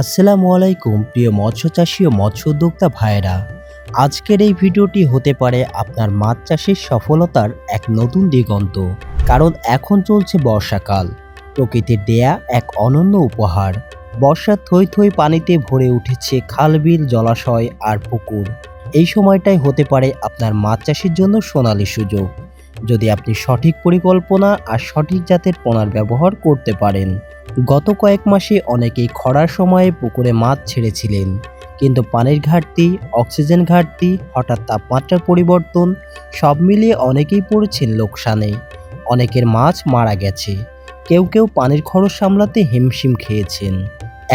আসসালামু আলাইকুম, প্রিয় মৎস্য চাষী ও মৎস্য উদ্যোক্তা ভাইয়েরা। আজকের এই ভিডিওটি হতে পারে আপনার মাছ চাষের সফলতার এক নতুন দিগন্ত। কারণ এখন চলছে বর্ষাকাল। প্রকৃতির দেয়া এক অনন্য উপহার। বর্ষার থই থই পানিতে ভরে উঠেছে খালবিল, জলাশয় আর পুকুর। এই সময়টাই হতে পারে আপনার মাছ চাষের জন্য সোনালি সুযোগ। যদি আপনি সঠিক পরিকল্পনা আর সঠিক জাতের পোনার ব্যবহার করতে পারেন। গত কয়েক মাসে অনেকেই খরার সময়ে পুকুরে মাছ ছেড়েছিলেন, কিন্তু পানির ঘাটতি, অক্সিজেন ঘাটতি, হঠাৎ তাপমাত্রার পরিবর্তন, সব মিলিয়ে অনেকেই পড়েছেন লোকসানে। অনেকের মাছ মারা গেছে। কেউ কেউ পানির খরচ সামলাতে হিমশিম খেয়েছেন।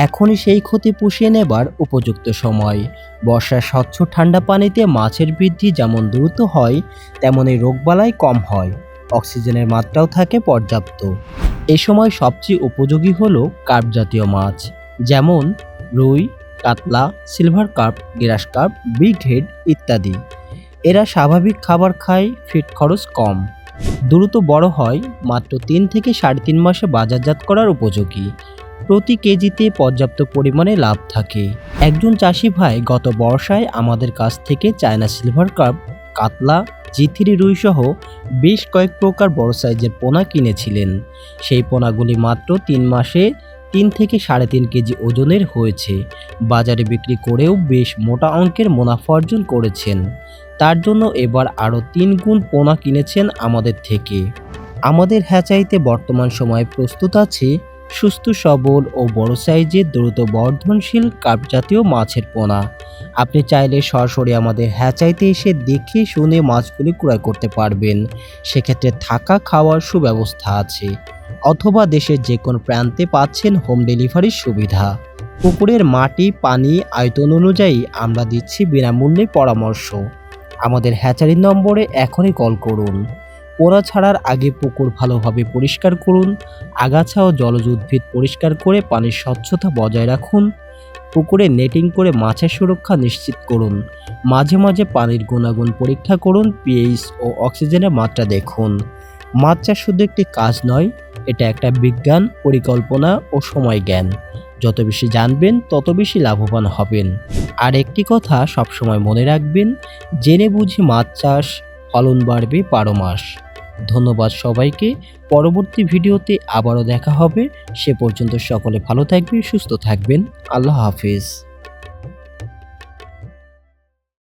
এখনই সেই ক্ষতি পুষিয়ে নেবার উপযুক্ত সময়। বর্ষার স্বচ্ছ ঠান্ডা পানিতে মাছের বৃদ্ধি যেমন দ্রুত হয় তেমনই রোগবালাই কম হয়। অক্সিজেনের মাত্রাও থাকে পর্যাপ্ত। এ সময় সবচেয়ে উপযোগী হল কার্প জাতীয় মাছ, যেমন রুই, কাতলা, silver carp, grass carp, big head ইত্যাদি। এরা স্বাভাবিক খাবার খায়, ফিট খরচ কম। দ্রুত বড় হয়, মাত্র তিন থেকে সাড়ে তিন মাসে বাজারজাত করার উপযোগী। প্রতি কেজিতে পর্যাপ্ত পরিমাণে লাভ থাকে। একজন চাষি ভাই গত বর্ষায় আমাদের কাছ থেকে চায়না সিলভার কাপ, কাতলা, জিথিরি রুই সহ বেশ কয়েক প্রকার বড় সাইজের পোনা কিনেছিলেন। সেই পোনাগুলি মাত্র তিন মাসে তিন থেকে সাড়ে তিন কেজি ওজনের হয়েছে। বাজারে বিক্রি করেও বেশ মোটা অঙ্কের মুনাফা অর্জন করেছেন। তার জন্য এবার আরও তিন গুণ পোনা কিনেছেন আমাদের থেকে। আমাদের হ্যাচাইতে বর্তমান সময়ে প্রস্তুত আছে সুস্থ, সবল ও বড় সাইজের দ্রুত বর্ধনশীল কার্প জাতীয় মাছের পোনা। আপনি চাইলে সরাসরি আমাদের হ্যাচাইতে এসে দেখে শুনে মাছগুলি ক্রয় করতে পারবেন। সেক্ষেত্রে থাকা খাওয়ার সুব্যবস্থা আছে অথবা দেশের যে কোনো প্রান্তে পাচ্ছেন হোম ডেলিভারির সুবিধা। পুকুরের মাটি, পানি, আয়তন অনুযায়ী আমরা দিচ্ছি বিনামূল্যে পরামর্শ। আমাদের হ্যাচারির নম্বরে এখনই কল করুন। পোনা ছাড়ার আগে পুকুর ভালোভাবে পরিষ্কার করুন, আগাছা ও জলজ উদ্ভিদ পরিষ্কার করে পানির স্বচ্ছতা বজায় রাখুন, পুকুরে নেটিং করে মাছের সুরক্ষা নিশ্চিত করুন, মাঝে মাঝে পানির গুণাগুণ পরীক্ষা করুন, পিএইচ ও অক্সিজেনের মাত্রা দেখুন। মাছ চাষ শুধু একটি কাজ নয়, এটা একটা বিজ্ঞান, পরিকল্পনা ও সময় জ্ঞান যত বেশি জানবেন, তত বেশি লাভবান হবেন। আর একটি কথা সবসময় মনে রাখবেন, জেনে বুঝে মাছ চাষ, ফলন বাড়বে বারো মাস ধন্যবাদ সবাইকে। পরবর্তী ভিডিওতে আবারও দেখা হবে। সে পর্যন্ত সকলে ভালো থাকবেন, সুস্থ থাকবেন। আল্লাহ হাফিজ।